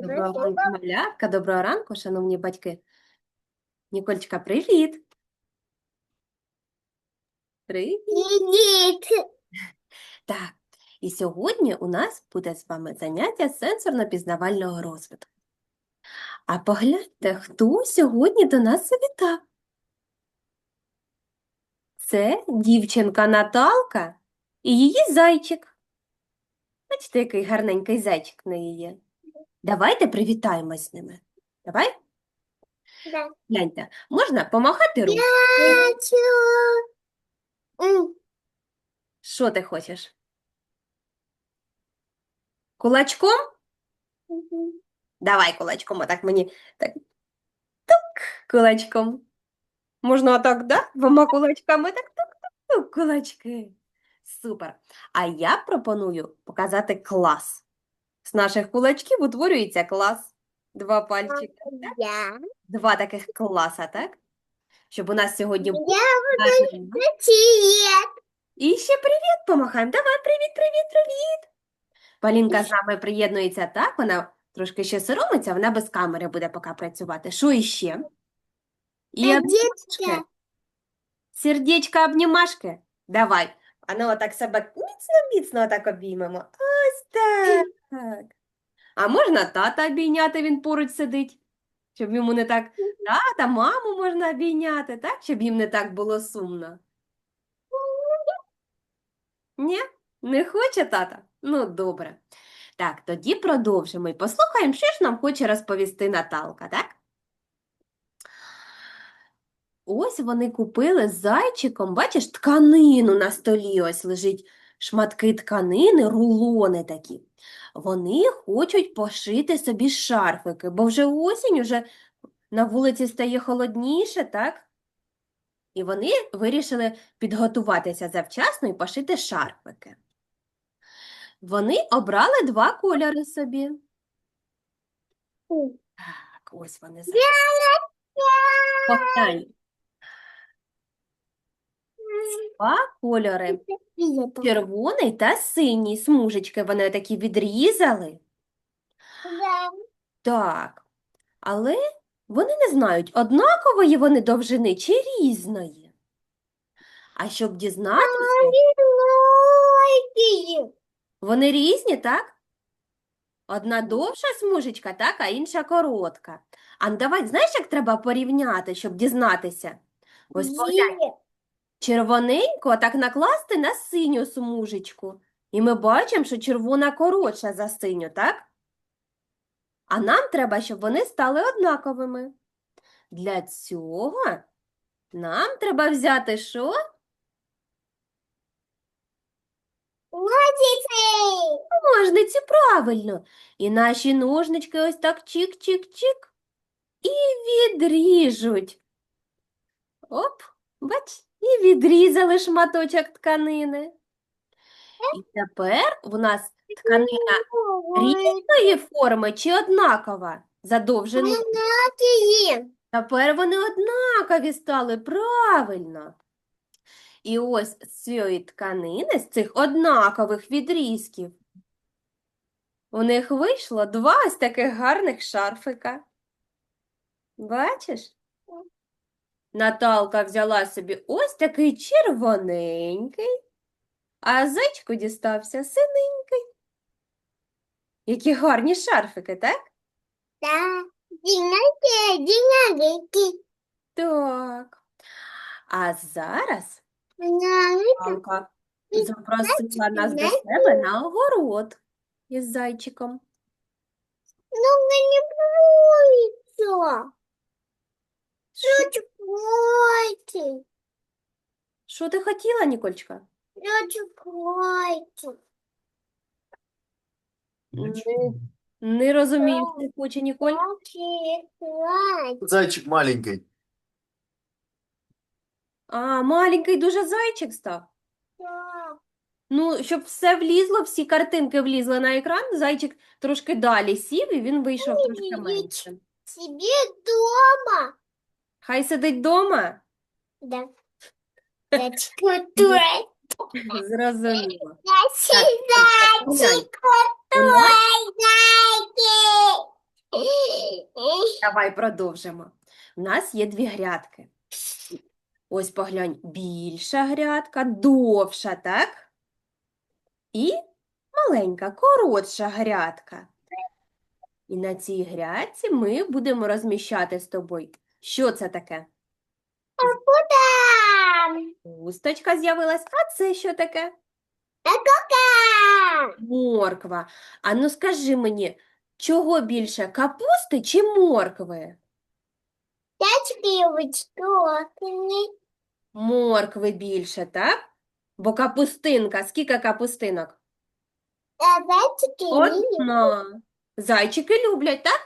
Доброго ранку, малятка, доброго ранку, шановні батьки. Нікольчка, привіт. Привіт. Привіт. Так, і сьогодні у нас буде з вами заняття сенсорно-пізнавального розвитку. А погляньте, хто сьогодні до нас завітав. Це дівчинка Наталка і її зайчик. Бачите, який гарненький зайчик в неї є. Давайте привітаємось з ними. Давай, Да. гляньте, можна помахати ручкою? Хочу. Що ти хочеш? Кулачком? мгм. Давай кулачком, отак мені так. Тук, кулачком. Можна отак, да? Двома кулачками так тук-тук-тук, кулачки. Супер. А я пропоную показати клас. З наших кулачків утворюється клас. Два пальчики. Я. Два таких класа, так? Щоб у нас сьогодні був Я привіт. І ще привіт помахаємо. Давай, привіт, привіт, привіт. Полінка з нами приєднується так, вона трошки ще соромиться, вона без камери буде поки працювати. Що іще? І обнімашки. Сердечка, обнімашки. Давай. А ну отак себе міцно-міцно отак обіймемо. Ось так. А можна тата обійняти, він поруч сидить. Щоб йому не так. Тата, маму можна обійняти, так? Щоб їм не так було сумно. Ні? Не хоче тата? Ну, добре. Так, тоді продовжимо і послухаємо, що ж нам хоче розповісти Наталка, так? Ось вони купили з зайчиком, бачиш, тканину на столі ось лежить шматки тканини, рулони такі. Вони хочуть пошити собі шарфики, бо вже осінь, уже на вулиці стає холодніше, так? І вони вирішили підготуватися завчасно і пошити шарфики. Вони обрали два кольори собі. Так, ось вони зараз. Два кольори. Привіт. Червоний та синій смужечки вони такі відрізали. Да. Так. Але вони не знають, однакової вони довжини чи різної. А щоб дізнатися, вони різні, так? Одна довша смужечка, так, а інша коротка. А ну давай, знаєш, як треба порівняти, щоб дізнатися? Ось поглянь. Червоненько так накласти на синю смужечку. І ми бачимо, що червона коротша за синю, так? А нам треба, щоб вони стали однаковими. Для цього нам треба взяти що? Ножиці. Ножниці, правильно. І наші ножнички ось так чик-чик-чик і відріжуть. Оп, бач, і відрізали шматочок тканини. І тепер у нас тканина різної форми чи однакова за довжиною? Маленький. Тепер вони однакові стали, правильно. І ось з цієї тканини, з цих однакових відрізків, у них вийшло два ось таких гарних шарфика. Бачиш? Наталка взяла собі ось такий червоненький, а зайчику дістався синенький. Які гарні шарфики, так? Да. Дінки, дінки. Так. А зараз. Наталка запросила нас до себе на огород із зайчиком. Ну, не боїться. Хочу платить. Що ти хотіла, Нікольчка? Хочу платить. Не, не розумію, що хоче, Ніколь. Зайчик маленький. А, маленький дуже зайчик став. Ну, щоб все влізло, всі картинки влізли на екран, зайчик трошки далі сів, і він вийшов трошки менше. Себе дома. Хай сидить вдома. Да. Дочка дура. Зрозуміло. Я нас зайчик. Давай продовжимо. У нас є дві грядки. Ось поглянь, більша грядка, довша, так? І маленька, коротша грядка. І на цій грядці ми будемо розміщати з тобою. Що це таке? Там. Хусточка з'явилась. А це що таке? Там. Морква. А ну скажи мені, чого більше, капусти чи моркви? Пять. Моркви більше, так? Бо капустинка, скільки капустинок? А зайчики Одна. Зайчики люблять, так?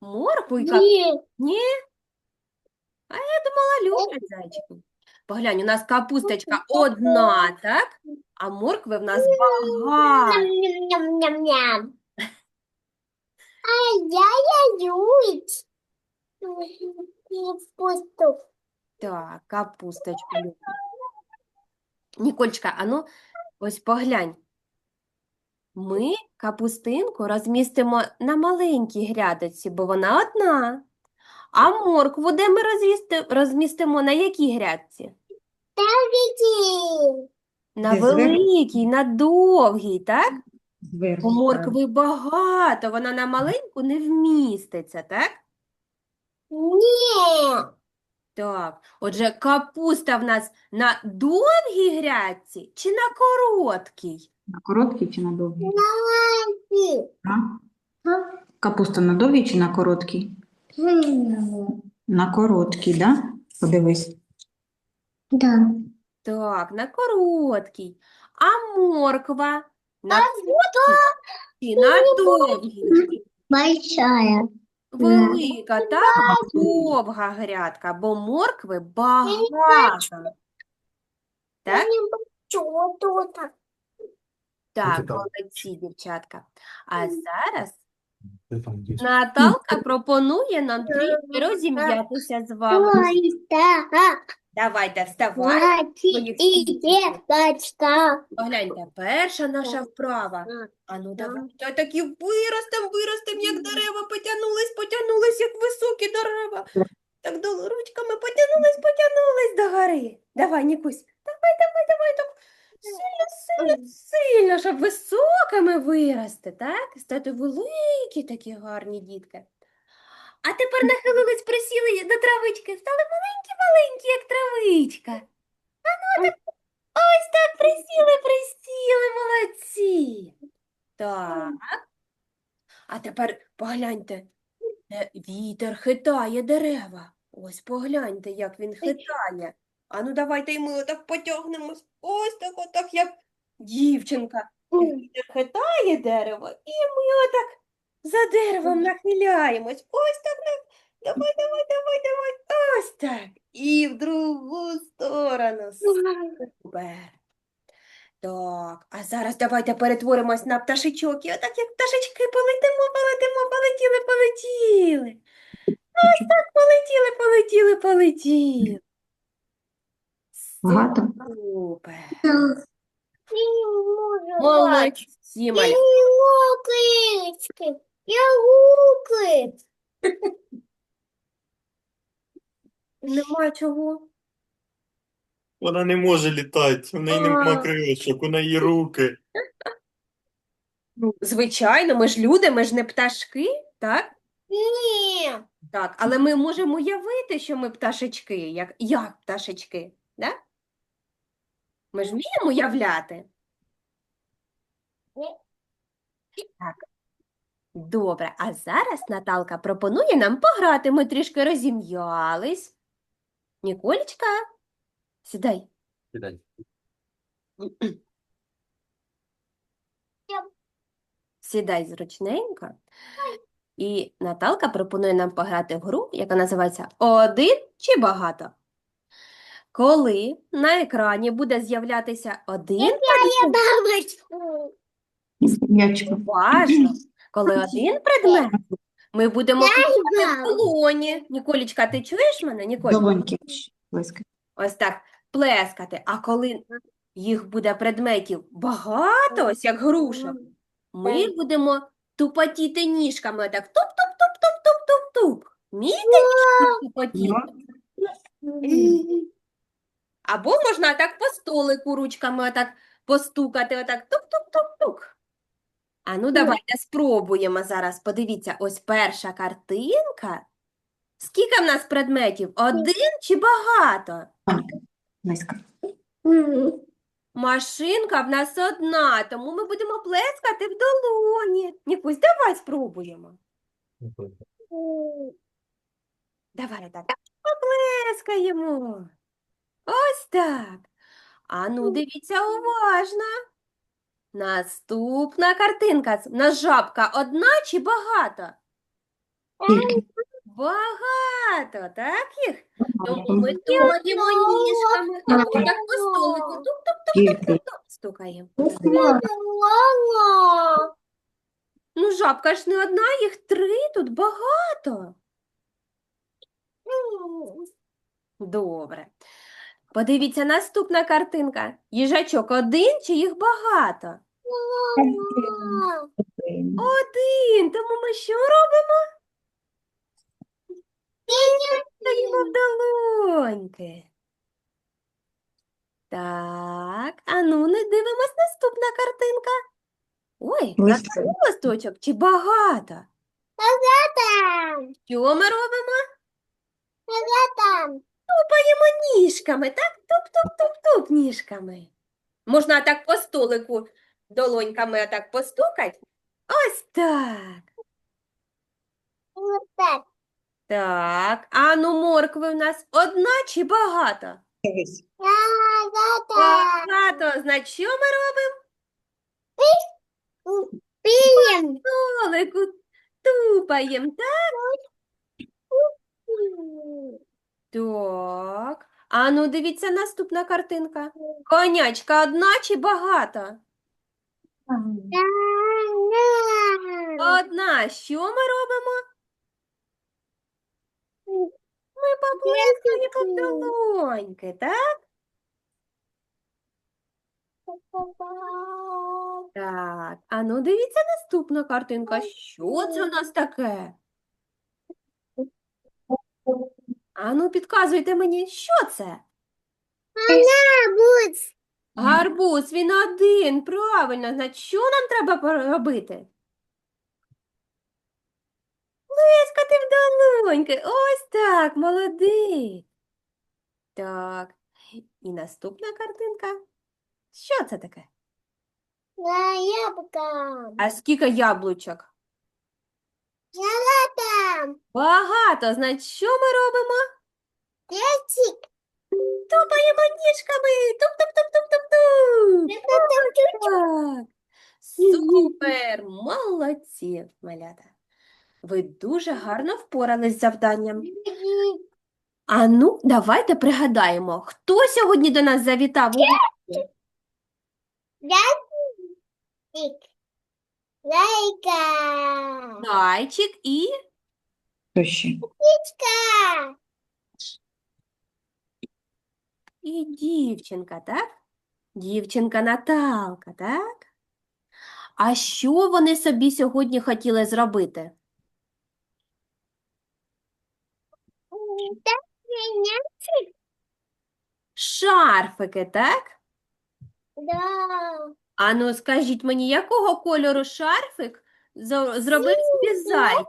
Моркву і капусту. Ні. Ні? А я думала, люблять зайчики. Поглянь, у нас капусточка одна, так? А моркви в нас багато. Ням-ням-ням-ням. А я яють. Так, капусточку люблю. Нікольчка, а ну, ось поглянь. Ми капустинку розмістимо на маленькій грядочці, бо вона одна. А моркву де ми розмісти- розмістимо на якій грядці? На Де зверху? великій, на довгій, так? Бо Зверху. моркви багато, вона на маленьку не вміститься, так? Ні. Так, отже, капуста в нас на довгій грядці чи на короткій? На короткий чи на довгий? Маленький. А? Капуста на довгий чи на короткий? На короткий, да? Подивись. Да. Так, на короткій. А морква на короткій чи на довгій? Большая. Велика, так? Довга грядка, бо моркви багато. Так? Чого тут? Так, молодці, дівчатка. А зараз? Наталка пропонує нам трішки розім'ятися з вами. Давайте, вставай. Погляньте, перша наша вправа. А ну давайте такі виростем, виростем, як дерева, потягнулись, потягнулись, як високі дерева. Так ручками потягнулись, потягнулись до гори. Давай, Нікусь, давай, давай, давай, так сильно, сильно, сильно, щоб високими вирости, так? Стати великі такі гарні дітки. А тепер нахилились, присіли до травички, стали маленькі-маленькі, як травичка. А ну так, ось так присіли, присіли, молодці. Так. А тепер погляньте, вітер хитає дерева. Ось погляньте, як він хитає. А ну давайте і ми отак потягнемось. Ось так, отак, як дівчинка. Вітер хитає дерево, і ми отак за деревом нахиляємось. Ось так. Давай, давай, давай, давай. Ось так. І в другу сторону. Супер. Так, а зараз давайте перетворимось на пташечок. І отак, як пташечки, полетимо, полетимо, полетіли, полетіли. Ось так полетіли, полетіли, полетіли. Багато? Супер. Я не. Молодці, Я малята. Я луки. Нема чого. Вона не може літати, у неї нема крилечок, у неї руки. Ну, звичайно, ми ж люди, ми ж не пташки, так? Ні. Так, але ми можемо уявити, що ми пташечки, як, як пташечки, да? Ми ж вміємо уявляти. Ні. Так. Добре, а зараз Наталка пропонує нам пограти. Ми трішки розім'ялись. Ніколечка, сідай. Сідай зручненько. І Наталка пропонує нам пограти в гру, яка називається Один чи багато. Коли на екрані буде з'являтися один предмет. Уважно, коли один предмет, ми будемо в бабу. долоні. Ніколічка, ти чуєш мене? Близько. Ось так, плескати. А коли їх буде предметів багато, ось як груша, ми будемо тупотіти ніжками, так туп-туп-туп-туп-туп-туп-туп. Вмієте ніжки шепотіти? Або можна так по столику ручками отак постукати, отак тук-тук-тук-тук. А ну давайте спробуємо зараз. Подивіться, ось перша картинка. Скільки в нас предметів? Один чи багато? Низько. Машинка в нас одна, тому ми будемо плескати в долоні. Нікусь, давай спробуємо. Давай так. Поплескаємо. Ось так. А ну, дивіться уважно. Наступна картинка. У нас жабка одна чи багато? Багато, так їх? Тому ми тулимо ніжками, а потім так по столику Тільки. тук-тук-тук-тук стукаємо. Ну, жабка ж не одна, їх три, тут багато. Добре. Подивіться, наступна картинка. Їжачок один чи їх багато? Один. Тому ми що робимо? Даємо в долоньки. Так, а ну не дивимось наступна картинка. Ой, Листок. один листочок чи багато? Там, Що ми робимо? там. Тупаємо ніжками, так? Туп-туп-туп-туп ніжками. Можна так по столику долоньками отак постукати. Ось так. Вот так. Так, а ну моркви в нас одна чи багато? Багато, значить, що ми робимо? Пием. Столику тупаємо, так? Так. А ну дивіться наступна картинка. Конячка одна чи багато? Одна. Що ми робимо? Ми поплескаємо в долоньки, так? Так. А ну дивіться наступна картинка. Що це у нас таке? А ну підказуйте мені, що це? Арбуз. Гарбуз, він один, правильно. Значить, що нам треба робити? Плескати в долоньки. Ось так, молодець. Так. І наступна картинка. Що це таке? Да, яблоко. А скільки яблучок? Там. Багато. Значить, що ми робимо? Яйцик. Тупаємо ніжками. Туп-туп-туп-туп-туп-туп. Так. Супер, молодці, малята. Ви дуже гарно впорались з завданням. А ну, давайте пригадаємо, хто сьогодні до нас завітав у Лайка. Зайчик і Хто ще? Птичка. І дівчинка, так? Дівчинка Наталка, так? А що вони собі сьогодні хотіли зробити? Так. Шарфики, так? Да. Ану, скажіть мені, якого кольору шарфик зробив собі зайчик?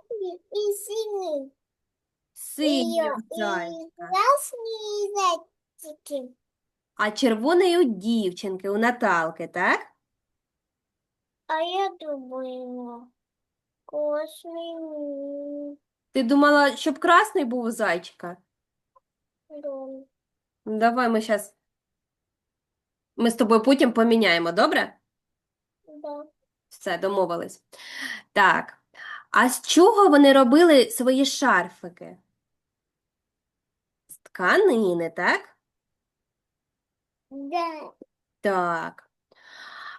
И синий. Синій И, зайчика. и красные зайчики. А червоний у дівчинки, у Наталки, так? А я думаю, красный. Ти думала, щоб красний був у зайчика? дом. Ну, давай ми зараз. Ми з тобою потім поміняємо, добре? Да. Все, домовились. Так. А з чого вони робили свої шарфики? З тканини, так? Да. Так.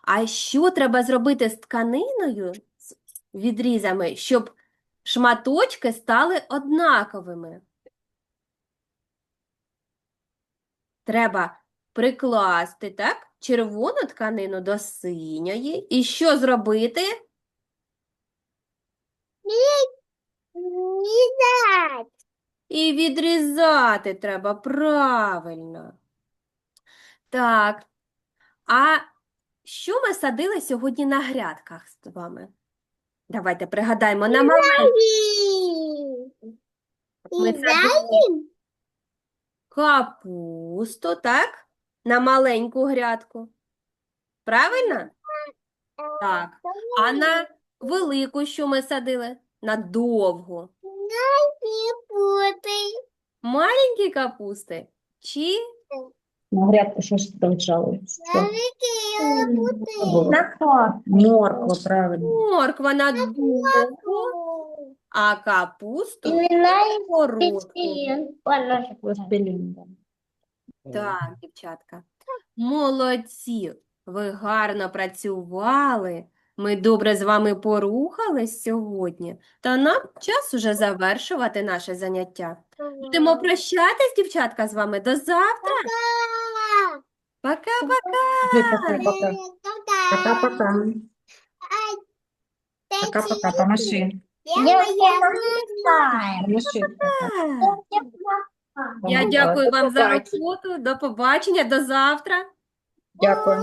А що треба зробити з тканиною, з відрізами, щоб шматочки стали однаковими? Треба прикласти, так, червону тканину до синьої. І що зробити? Дать. І відрізати треба правильно. Так. А що ми садили сьогодні на грядках з вами? Давайте пригадаємо на. Ми садили капусту, так? На маленьку грядку. Правильно? Так. А на велику що ми садили? На довгу. Маленькі капусти чи На грядку що ж там жалується? Навіки не путай. На Морква, правильно. морква на довгу, а капусту коротку. Так, дівчатка. Молодці. Ви гарно працювали. Ми добре з вами порухались сьогодні. Та нам час уже завершувати наше заняття. Будемо прощатись, дівчатка, з вами. До завтра. Пока-пока. Пока-пока. Пока-пока. Пока-пока. Помаши. Помаши. Я дякую вам за роботу. До побачення, до завтра. Дякую.